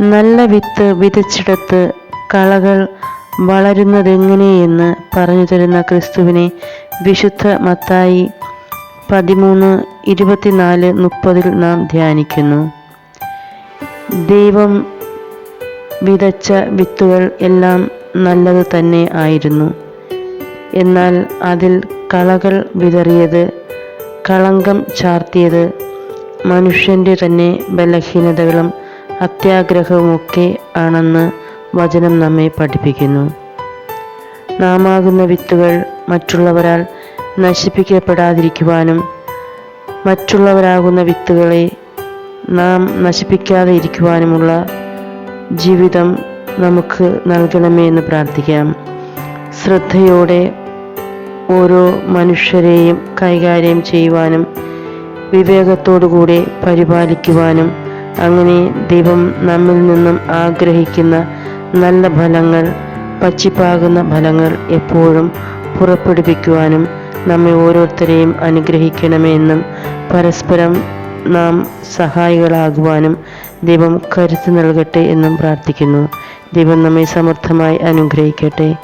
നല്ല വിത്ത് വിതച്ചെടുത്ത് കളകൾ വളരുന്നതെങ്ങനെയെന്ന് പറഞ്ഞു തരുന്ന ക്രിസ്തുവിനെ വിശുദ്ധ മത്തായി പതിമൂന്ന് ഇരുപത്തിനാല് മുപ്പതിൽ നാം ധ്യാനിക്കുന്നു. ദൈവം വിതച്ച വിത്തുകൾ എല്ലാം നല്ലത് തന്നെ ആയിരുന്നു. എന്നാൽ അതിൽ കളകൾ വിതറിയത് കളങ്കം ചാർത്തിയത് മനുഷ്യന്റെ തന്നെ ബലഹീനതകളും അത്യാഗ്രഹവുമൊക്കെ ആണെന്ന് വചനം നമ്മെ പഠിപ്പിക്കുന്നു. നാമാകുന്ന വിത്തുകൾ മറ്റുള്ളവരാൽ നശിപ്പിക്കപ്പെടാതിരിക്കുവാനും മറ്റുള്ളവരാകുന്ന വിത്തുകളെ നാം നശിപ്പിക്കാതെ ഇരിക്കുവാനുമുള്ള ജീവിതം നമുക്ക് നൽകണമേ എന്ന് പ്രാർത്ഥിക്കാം. ശ്രദ്ധയോടെ ഓരോ മനുഷ്യരെയും കൈകാര്യം ചെയ്യുവാനും വിവേകത്തോടുകൂടി പരിപാലിക്കുവാനും അങ്ങനെ ദൈവം നമ്മിൽ നിന്നും ആഗ്രഹിക്കുന്ന നല്ല ഫലങ്ങൾ പച്ചിപ്പാകുന്ന ഫലങ്ങൾ എപ്പോഴും പുറപ്പെടുവിക്കുവാനും നമ്മെ ഓരോരുത്തരെയും അനുഗ്രഹിക്കണമെന്നും പരസ്പരം നാം സഹായികളാകുവാനും ദൈവം കരുത്ത് നൽകട്ടെ എന്നും പ്രാർത്ഥിക്കുന്നു. ദൈവം നമ്മെ സമർത്ഥമായി അനുഗ്രഹിക്കട്ടെ.